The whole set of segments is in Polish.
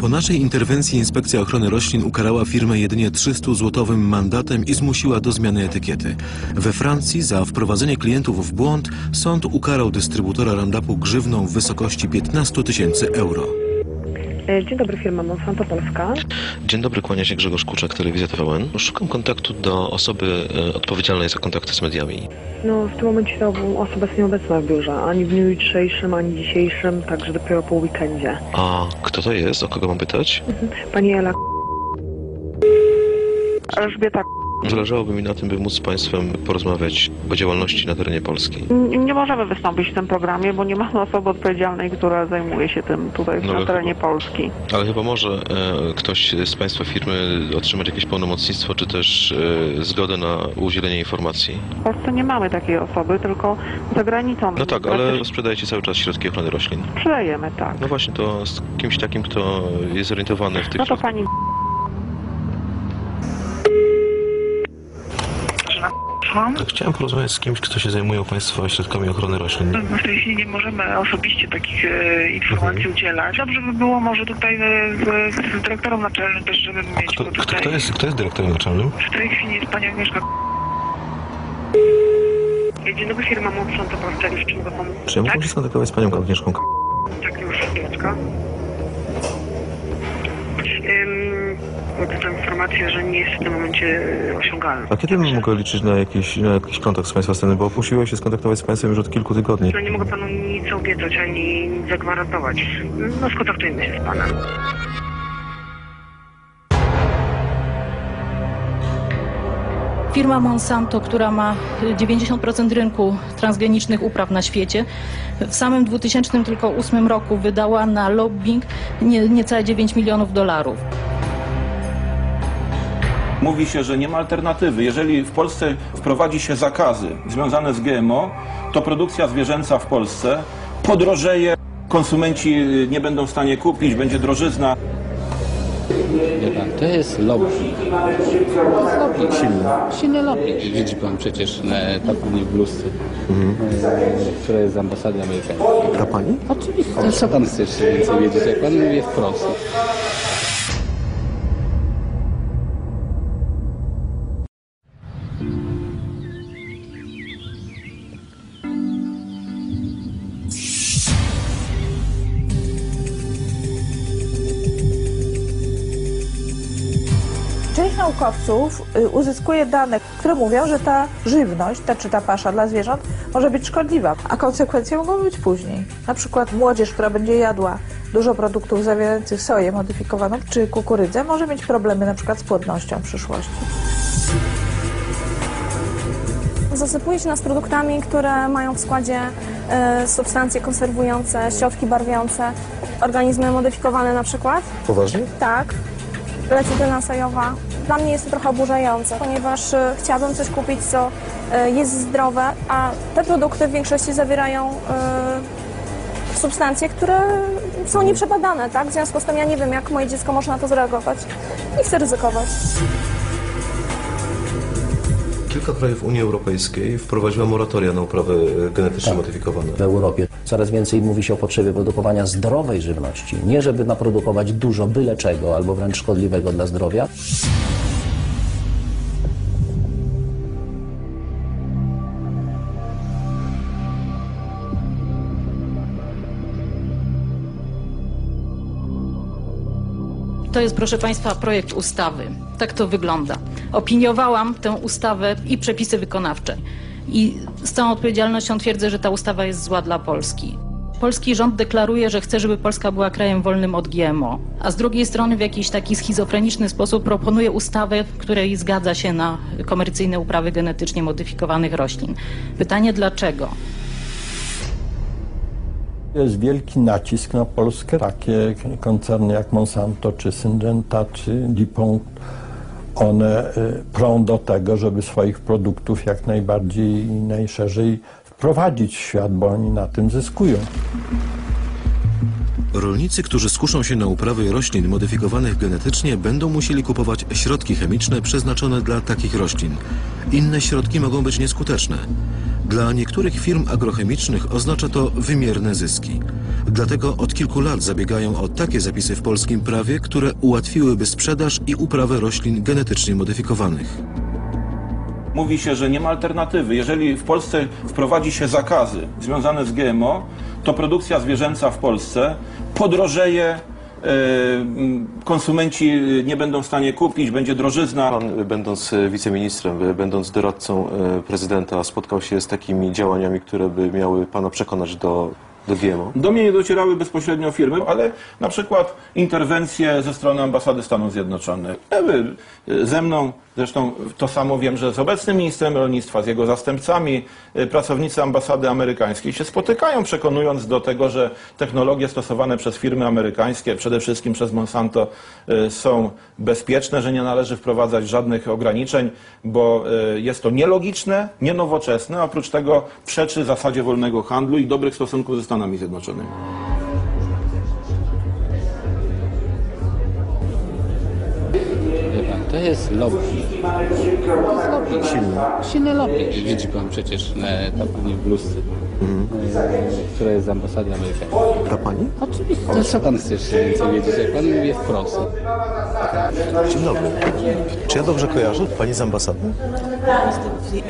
Po naszej interwencji Inspekcja Ochrony Roślin ukarała firmę jedynie 300-złotowym mandatem i zmusiła do zmiany etykiety. We Francji za wprowadzenie klientów w błąd sąd ukarał dystrybutora Roundupu grzywną w wysokości 15 tysięcy euro. E, Dzień dobry, firma Monsanto Polska. Dzień dobry, kłania się Grzegorz Kuczak, Telewizja TVN. Szukam kontaktu do osoby e, odpowiedzialnej za kontakty z mediami. No, w tym momencie ta osoba jest nieobecna w biurze, ani w dniu jutrzejszym, ani dzisiejszym, także dopiero po weekendzie. A kto to jest? O kogo mam pytać? Pani Ela Elżbieta Zależałoby mi na tym, by móc z Państwem porozmawiać o działalności na terenie Polski. Nie możemy wystąpić w tym programie, bo nie mamy osoby odpowiedzialnej, która zajmuje się tym tutaj No, na terenie chyba- Polski. Ale chyba może e, ktoś z Państwa firmy otrzymać jakieś pełnomocnictwo, czy też e, zgodę na udzielenie informacji. W Polsce nie mamy takiej osoby, tylko za granicą. No tak, ale sprzedajecie cały czas środki ochrony roślin. Sprzedajemy, tak. No właśnie, to z kimś takim, kto jest zorientowany w tych No to środkach. pani Słucham? Chciałem porozmawiać z kimś, kto się zajmuje u Państwa środkami ochrony roślin. No, W tej chwili nie możemy osobiście takich e, informacji udzielać. Dobrze by było może tutaj e, z, z dyrektorem naczelnym też, żeby mieć Kto, kto, tutaj. kto, jest, kto jest dyrektorem naczelnym? W tej chwili jest pani Agnieszka. Dzień dobry, firma mogę pomóc? Czy ja mógłbym się skontaktować z Panią Agnieszką? Tak, już, chwileczkę. Mam informację, że nie jest w tym momencie y, osiągalny. A kiedy mogę liczyć na jakiś, na jakiś kontakt z Państwa strony? Bo usiłuję się skontaktować z Państwem już od kilku tygodni. No nie mogę panu nic obiecać ani nic zagwarantować. No skontaktujmy się z panem. Firma Monsanto, która ma 90% rynku transgenicznych upraw na świecie, w samym 2008 roku wydała na lobbying nie, niecałe 9 milionów dolarów. Mówi się, że nie ma alternatywy. Jeżeli w Polsce wprowadzi się zakazy związane z GMO, to produkcja zwierzęca w Polsce podrożeje, konsumenci y, nie będą w stanie kupić, będzie drożyzna. Wie pan, to jest lobby. Lobby silne. Silne lobby. Widzi pan przecież e, ta pani w bluzce, e, która jest z ambasady amerykańskiej. Ta Pani? Oczywiście. To co pan chce jeszcze więcej wiedzieć, jak pan mówi wprost. Część naukowców y, uzyskuje dane, które mówią, że ta żywność, ta czy ta pasza dla zwierząt może być szkodliwa, a konsekwencje mogą być później. Na przykład młodzież, która będzie jadła dużo produktów zawierających soję modyfikowaną czy kukurydzę, może mieć problemy na przykład z płodnością w przyszłości. Zasypuje się nas produktami, które mają w składzie e, substancje konserwujące, środki barwiące, organizmy modyfikowane na przykład. Poważnie? Tak, lecytyna sojowa. Dla mnie jest to trochę oburzające, ponieważ e, chciałabym coś kupić, co e, jest zdrowe, a te produkty w większości zawierają e, substancje, które są nieprzebadane, tak? W związku z tym ja nie wiem, jak moje dziecko może na to zareagować. Nie chcę ryzykować. Kilka krajów Unii Europejskiej wprowadziła moratoria na uprawy e, genetycznie modyfikowane. w Europie. Coraz więcej mówi się o potrzebie produkowania zdrowej żywności. Nie żeby naprodukować dużo byle czego albo wręcz szkodliwego dla zdrowia. To jest, proszę Państwa, projekt ustawy. Tak to wygląda. Opiniowałam tę ustawę i przepisy wykonawcze. I z całą odpowiedzialnością twierdzę, że ta ustawa jest zła dla Polski. Polski rząd deklaruje, że chce, żeby Polska była krajem wolnym od GMO, a z drugiej strony w jakiś taki schizofreniczny sposób proponuje ustawę, w której zgadza się na komercyjne uprawy genetycznie modyfikowanych roślin. Pytanie dlaczego? Jest wielki nacisk na Polskę. Takie koncerny jak Monsanto, czy Syngenta, czy DuPont, one y, prą do tego, żeby swoich produktów jak najbardziej i najszerzej wprowadzić w świat, bo oni na tym zyskują. Rolnicy, którzy skuszą się na uprawy roślin modyfikowanych genetycznie, będą musieli kupować środki chemiczne przeznaczone dla takich roślin. Inne środki mogą być nieskuteczne. Dla niektórych firm agrochemicznych oznacza to wymierne zyski. Dlatego od kilku lat zabiegają o takie zapisy w polskim prawie, które ułatwiłyby sprzedaż i uprawę roślin genetycznie modyfikowanych. Mówi się, że nie ma alternatywy. Jeżeli w Polsce wprowadzi się zakazy związane z GMO, to produkcja zwierzęca w Polsce podrożeje, konsumenci nie będą w stanie kupić, będzie drożyzna. Pan, będąc e, wiceministrem, e, będąc doradcą prezydenta, spotkał się z takimi działaniami, które by miały pana przekonać do, do GMO? Do mnie nie docierały bezpośrednio firmy, ale na przykład interwencje ze strony ambasady Stanów Zjednoczonych. E, ze mną, zresztą to samo wiem, że z obecnym ministrem rolnictwa, z jego zastępcami, e, pracownicy ambasady amerykańskiej się spotykają, przekonując do tego, że technologie stosowane przez firmy amerykańskie, przede wszystkim przez Monsanto, e, są bezpieczne, że nie należy wprowadzać żadnych ograniczeń, bo e, jest to nielogiczne, nienowoczesne, a oprócz tego przeczy zasadzie wolnego handlu i dobrych stosunków ze Stanami Zjednoczonymi. Jest lobby. To jest lobby. Silne. Silne lobby. Widzi pan przecież e, ta pani w bluzce, e, która jest z ambasady amerykańskiej. Ta pani? Oczywiście. To co pan chce jeszcze więcej wiedzieć, jak pan mówi wprost? Dzień dobry. Czy ja dobrze kojarzę? Pani z ambasady?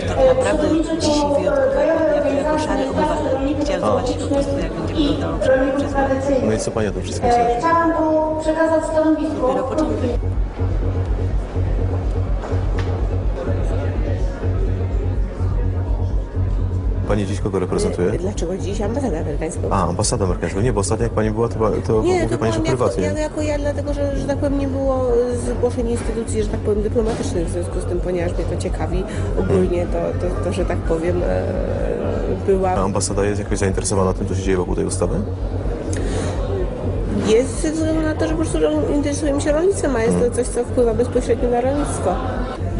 Tak naprawdę dzisiaj wyjątkowa, jako, jako szary obywatel. Chciałam zobaczyć po prostu, jak będzie wyglądało przez. No i co pani o tym wszystkim sądzi? Chciałam tu przekazać stanowisko. Dopiero początek. Pani dziś kogo reprezentuje? Dlaczego dziś ambasadę amerykańską? A, ambasadę amerykańską. Nie, bo ostatnio jak pani była, to, to nie, to pani, że byłam jako, prywatnie. ja, jako ja, dlatego że, że tak powiem nie było zgłoszeń instytucji, że tak powiem dyplomatycznych w związku z tym, ponieważ mnie to ciekawi ogólnie, to, to, to że tak powiem e, była... A ambasada jest jakoś zainteresowana tym, co się dzieje wokół tej ustawy? Jest ze względu na to, że po prostu rol- interesuje się rolnictwem, a jest to coś, co wpływa bezpośrednio na rolnictwo.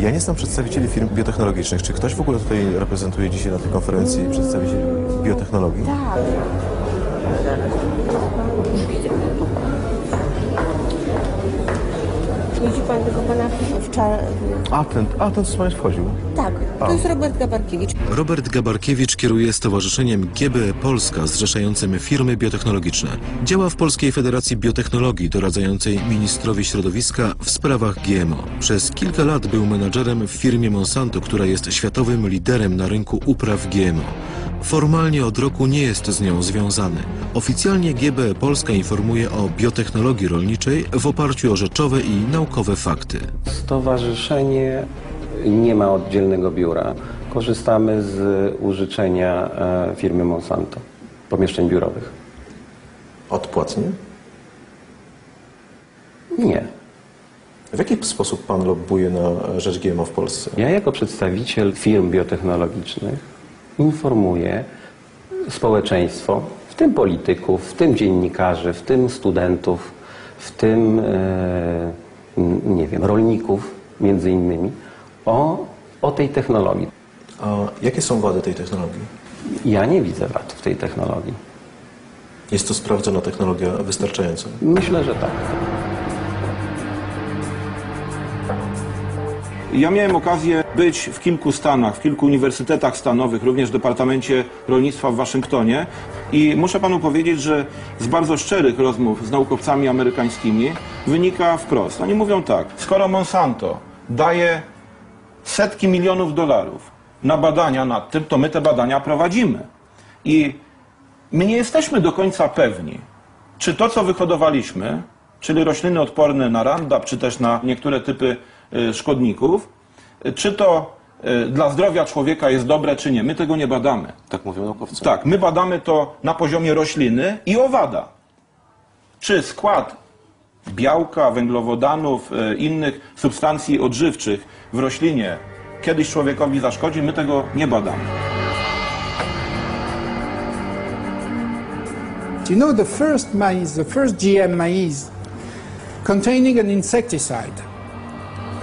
Ja nie znam przedstawicieli firm biotechnologicznych. Czy ktoś w ogóle tutaj reprezentuje dzisiaj na tej konferencji przedstawicieli biotechnologii? Tak. Widzi pan tego pana w czar... A, ten, a, ten co wchodził. Tak, to jest Robert Gabarkiewicz. Robert Gabarkiewicz kieruje Stowarzyszeniem GBE Polska zrzeszającym firmy biotechnologiczne. Działa w Polskiej Federacji Biotechnologii doradzającej ministrowi środowiska w sprawach GMO. Przez kilka lat był menadżerem w firmie Monsanto, która jest światowym liderem na rynku upraw GMO. Formalnie od roku nie jest z nią związany. Oficjalnie GBE Polska informuje o biotechnologii rolniczej w oparciu o rzeczowe i naukowe fakty. Stowarzyszenie nie ma oddzielnego biura. Korzystamy z użyczenia e, firmy Monsanto, pomieszczeń biurowych. Odpłatnie? Nie. W jaki sposób Pan lobbuje na rzecz GMO w Polsce? Ja jako przedstawiciel firm biotechnologicznych informuję społeczeństwo, w tym polityków, w tym dziennikarzy, w tym studentów, w tym, e, nie wiem, rolników między innymi, o, o tej technologii. A jakie są wady tej technologii? Ja nie widzę wad w tej technologii. Jest to sprawdzona technologia wystarczająco? Myślę, że tak. Ja miałem okazję być w kilku stanach, w kilku uniwersytetach stanowych, również w Departamencie Rolnictwa w Waszyngtonie i muszę panu powiedzieć, że z bardzo szczerych rozmów z naukowcami amerykańskimi wynika wprost. Oni mówią tak, skoro Monsanto daje setki milionów dolarów na badania nad tym, to my te badania prowadzimy. I my nie jesteśmy do końca pewni, czy to, co wyhodowaliśmy, czyli rośliny odporne na Roundup, czy też na niektóre typy szkodników, y, czy to y, dla zdrowia człowieka jest dobre, czy nie. My tego nie badamy. Tak mówią naukowcy. Tak, my badamy to na poziomie rośliny i owada. Czy skład białka, węglowodanów, innych substancji odżywczych w roślinie kiedyś człowiekowi zaszkodzi, my tego nie badamy. You know, the first maize, the first GM maize containing an insecticide,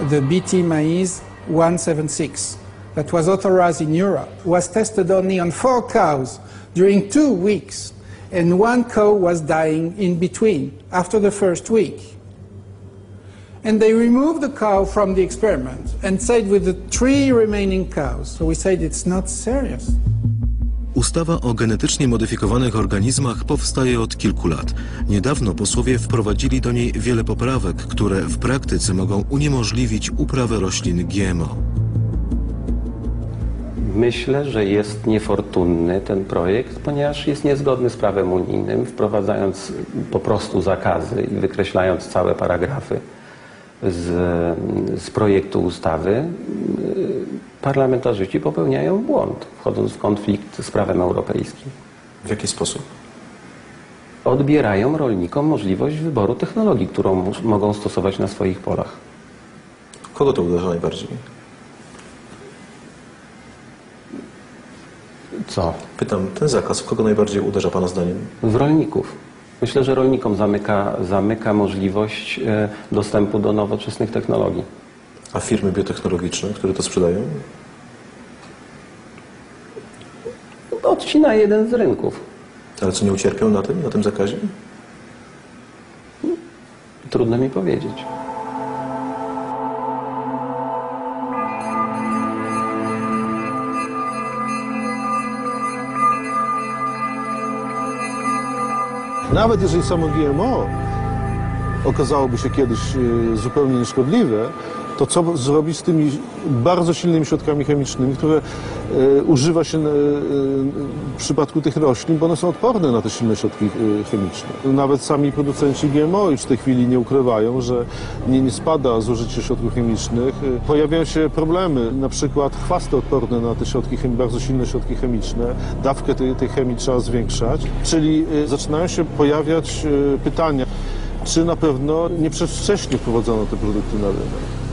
the BT maize 176, that was authorized in Europe, was tested only on four cows during two weeks, and one cow was dying in between after the first week. And they removed the cow from the experiment and said with the three remaining cows. So we said it's not serious. Ustawa o genetycznie modyfikowanych organizmach powstaje od kilku lat. Niedawno posłowie wprowadzili do niej wiele poprawek, które w praktyce mogą uniemożliwić uprawę roślin GMO. Myślę, że jest niefortunny ten projekt, ponieważ jest niezgodny z prawem unijnym, wprowadzając po prostu zakazy i wykreślając całe paragrafy z, z projektu ustawy. Parlamentarzyści popełniają błąd, wchodząc w konflikt z prawem europejskim. W jaki sposób? Odbierają rolnikom możliwość wyboru technologii, którą mogą stosować na swoich polach. Kogo to uderza najbardziej? Co? Pytam, ten zakaz w kogo najbardziej uderza Pana zdaniem? w rolników. Myślę, że rolnikom zamyka, zamyka możliwość e, dostępu do nowoczesnych technologii. A firmy biotechnologiczne, które to sprzedają? Odcina jeden z rynków. Ale co, nie ucierpią na tym, na tym zakazie? Trudno mi powiedzieć. Nawet jeżeli samo GMO okazałoby się kiedyś e, zupełnie nieszkodliwe, to co zrobić z tymi bardzo silnymi środkami chemicznymi, które e, używa się e, e, w przypadku tych roślin, bo one są odporne na te silne środki chemiczne. Nawet sami producenci GMO już w tej chwili nie ukrywają, że nie, nie spada zużycie środków chemicznych. Pojawiają się problemy, na przykład chwasty odporne na te środki bardzo silne środki chemiczne. Dawkę tej, tej chemii trzeba zwiększać, czyli zaczynają się pojawiać pytania, czy na pewno nie przedwcześnie wprowadzono te produkty na rynek.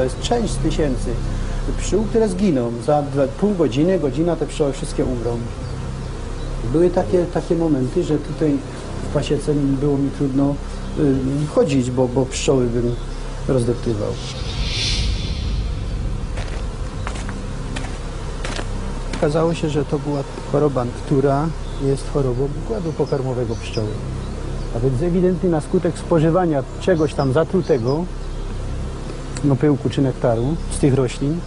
To jest część tysięcy pszczół, które zginą. Za dwa- pół godziny, godzina te pszczoły wszystkie umrą. Były takie, takie momenty, że tutaj w pasiece było mi trudno y, chodzić, bo, bo pszczoły bym rozdeptywał. Okazało się, że to była choroba, która jest chorobą układu pokarmowego pszczoły. A więc ewidentnie na skutek spożywania czegoś tam zatrutego, no pyłku czy nektaru z tych roślin,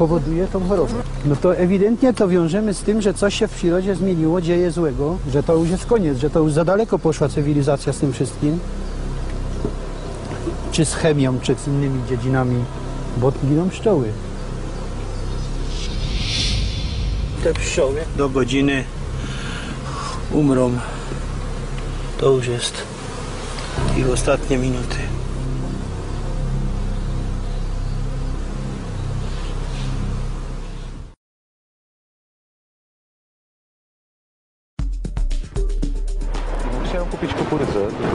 powoduje tą chorobę. No to ewidentnie to wiążemy z tym, że coś się w przyrodzie zmieniło, dzieje złego, że to już jest koniec, że to już za daleko poszła cywilizacja z tym wszystkim. Czy z chemią, czy z innymi dziedzinami, bo giną pszczoły. Te pszczoły do godziny umrą. To już jest ich ostatnie minuty.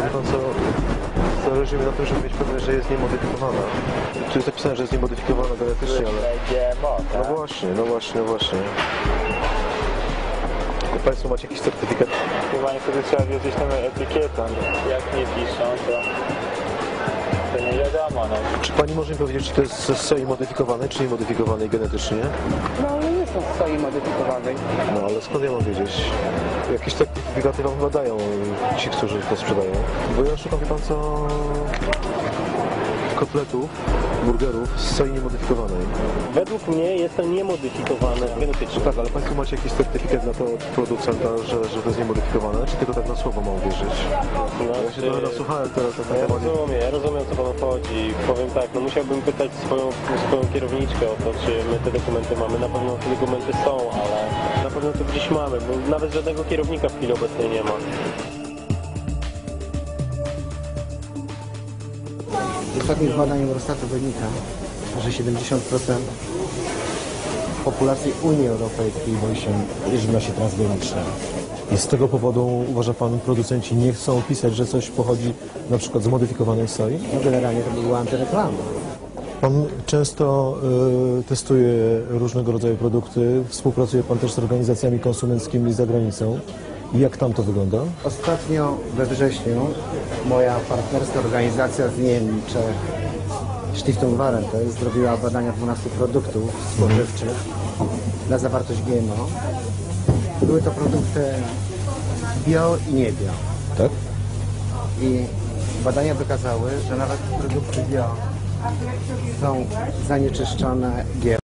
Tylko pan co, zależy mi na tym, żeby mieć pewność, że jest niemodyfikowana. Tu jest napisane, że jest niemodyfikowana genetycznie, ale... No właśnie, no właśnie, no właśnie. Państwo macie jakiś certyfikat? Chyba niestety trzeba wiedzieć tam etykietę. Jak nie piszą, to, to nie wiadomo. No. Czy pani może mi powiedzieć, czy to jest ze soi modyfikowanej, czy niemodyfikowanej genetycznie? no modyfikowanej. No ale skąd ja mam wiedzieć? Jakieś certyfikaty wam chyba dają ci, którzy to sprzedają. Bo ja szukam, wie co, kotletów, burgerów z soi niemodyfikowanej. Według mnie jest to niemodyfikowane genetycznie. Tak, ale Państwo macie jakiś certyfikat na to od producenta, że, że to jest niemodyfikowane, czy tylko tak na słowo mam wierzyć? ja się trochę nasłuchałem teraz na ten Ja temat. rozumiem, ja rozumiem o co panu chodzi. Powiem tak, no musiałbym pytać swoją, swoją kierowniczkę o to, czy my te dokumenty mamy. Na pewno te dokumenty są, ale na pewno to gdzieś mamy, bo nawet żadnego kierownika w chwili obecnej nie ma. Z ostatnich badań Eurostatu wynika, że 70% populacji Unii Europejskiej boi się żywności transgranicznej. I z tego powodu, uważa Pan, producenci nie chcą pisać, że coś pochodzi na przykład z modyfikowanej soi? No generalnie to by była antyreklama. Pan często y, testuje różnego rodzaju produkty, współpracuje Pan też z organizacjami konsumenckimi za granicą. Jak tam to wygląda? Ostatnio we wrześniu moja partnerska organizacja z Niemczech Stiftung Warentest zrobiła badania 12 produktów spożywczych na zawartość GMO. Były to produkty bio i nie bio. Tak? I Badania wykazały, że nawet produkty bio są zanieczyszczone GMO.